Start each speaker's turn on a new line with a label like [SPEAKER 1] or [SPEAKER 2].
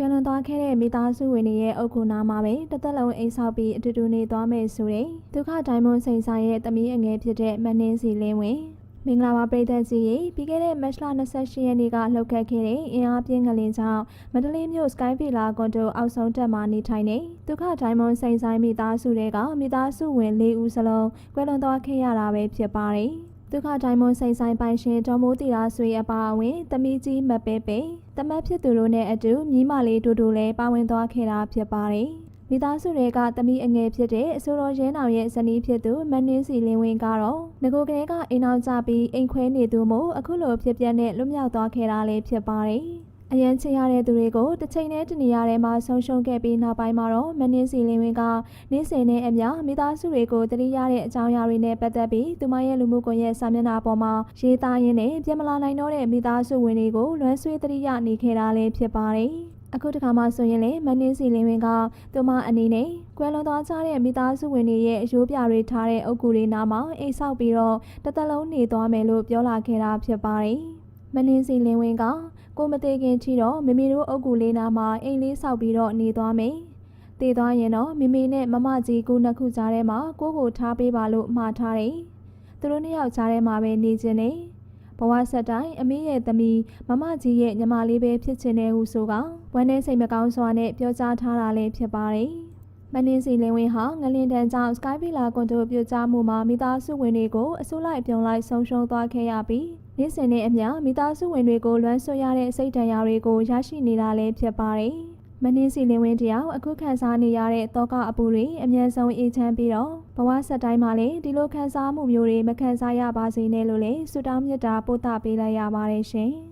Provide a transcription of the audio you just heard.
[SPEAKER 1] ကွယ်လွန်သွားခဲ့တဲ့မိသားစုဝင်တွေရဲ့အုပ်ကူနာမှာပဲတစ်သက်လုံးအိမ်ဆောက်ပြီးအတူတူနေသွားမယ်ဆိုတဲ့ဒုက္ခဒိုင်မွန်စိန်ဆိုင်ရဲ့တမီးအငယ်ဖြစ်တဲ့မနှင်းစီလင်းဝင်မင်္ဂလာပါပြည်သက်ကြီးရေပြီးခဲ့တဲ့မတ်လ28ရက်နေ့ကလှုပ်ခတ်ခဲ့တဲ့အင်အားပြင်းကလေးကြောင့်မန္တလေးမြို့စကိုင်းဗီလာကွန်တိုအောက်ဆုံးတက်မှာနေထိုင်နေဒုက္ခဒိုင်မွန်စိန်ဆိုင်မိသားစုတွေကမိသားစုဝင်၄ဦးစလုံးကွယ်လွန်သွားခဲ့ရတာပဲဖြစ်ပါတယ် ဒုက္ခဒိုင်မွန်စိန်ဆိုင်ပိုင်ရှင်ဒေါ်မိုးတီရာဆွေအပါအဝင်တမီးကြီးမပဲပဲတမတ်ဖြစ်သူတို့နဲ့အတူမြီးမလေးတူတူလည်းပါဝင်သွားခဲ့တာဖြစ်ပါတယ်မိသားစုတွေကတမီးအငယ်ဖြစ်တဲ့အဆိုတော်ရဲနောင်ရဲ့ဇနီးဖြစ်သူမနှင်းစီလင်းဝင်းကတော့ငကိုကလေးကအိမ်အောင်ကြပြီးအိမ်ခွဲနေသူမို့အခုလိုဖြစ်ပျက်နဲ့လွတ်မြောက်သွားခဲ့တာလည်းဖြစ်ပါတယ် အရန်ချရတဲ့သူတွေကိုတစ်ချိန်နဲ့တနေရာထဲမှာဆုံးရှုံးခဲ့ပြီးနောက်ပိုင်းမှာတော့မနှင်းစီလင်းဝင်းကနေ့စဉ်နဲ့အမျှမိသားစုတွေကိုတတိရတဲ့အကြောင်းအရာတွေနဲ့ပတ်သက်ပြီးသူမရဲ့လူမှုကွန်ရက်စာမျက်နှာပေါ်မှာရေးသားရင်းနဲ့ပြန်မလာနိုင်တော့တဲ့မိသားစုဝင်တွေကိုလွမ်းဆွေးတတိယနေခဲ့တာလည်းဖြစ်ပါတယ်။အခုတခါမှဆိုရင်လေမနှင်းစီလင်းဝင်းကသူမအနေနဲ့ကွယ်လွန်သွားကြတဲ့မိသားစုဝင်တွေရဲ့အယိုးပြတွေထားတဲ့အုပ်ကူတွေနားမှာအိမ်ဆောက်ပြီးတော့တစ်သက်လုံးနေသွားမယ်လို့ပြောလာခဲ့တာဖြစ်ပါတယ်။မနှင်းစီလင်းဝင်းက ကိုမသေးခင်ချီတော့မိမိတို့အုပ်ကူလေးနားမှာအိမ်လေးဆောက်ပြီးတော့နေသွားမယ်။တည်သွားရင်တော့မိမိနဲ့မမကြီးကိုနှစ်ခုကြားထဲမှာကိုကိုထားပေးပါလို့မှားထားတယ်။သူတို့နှစ်ယောက်ကြားထဲမှာပဲနေခြင်းနဲ့ဘဝဆက်တိုင်းအမေရဲ့သမီးမမကြီးရဲ့ညီမလေးပဲဖြစ်ချင်တဲ့ဟုဆိုကဝမ်းနဲ့စိတ်မကောင်းစွာနဲ့ပြောကြားထားတာလည်းဖြစ်ပါတယ်။ မနှင်းစီလင်းဝင်းဟာငလင်တန်ကြောင့် Sky Villa ကွန်ဒိုပြကြမှုမှာမိသားစုဝင်တွေကိုအစိုးလိုက်ပြုံလိုက်ဆုံးရှုံးသွားခဲ့ရပြီးနေ့စဉ်နဲ့အမျှမိသားစုဝင်တွေကိုလွမ်းဆွရတဲ့စိတ်ဒဏ်ရာတွေကိုရရှိနေတာလည်းဖြစ်ပါတယ်။မနှင်းစီလင်းဝင်းတယောက်အခုခံစားနေရတဲ့တောကအပူတွေအမြန်ဆုံးအေးချမ်းပြီးတော့ဘဝဆက်တိုင်းမှာလည်းဒီလိုခံစားမှုမျိုးတွေမခံစားရပါစေနဲ့လို့လည်းဆုတောင်းမြတ်တာပို့သပေးလိုက်ရပါတယ်ရှင်။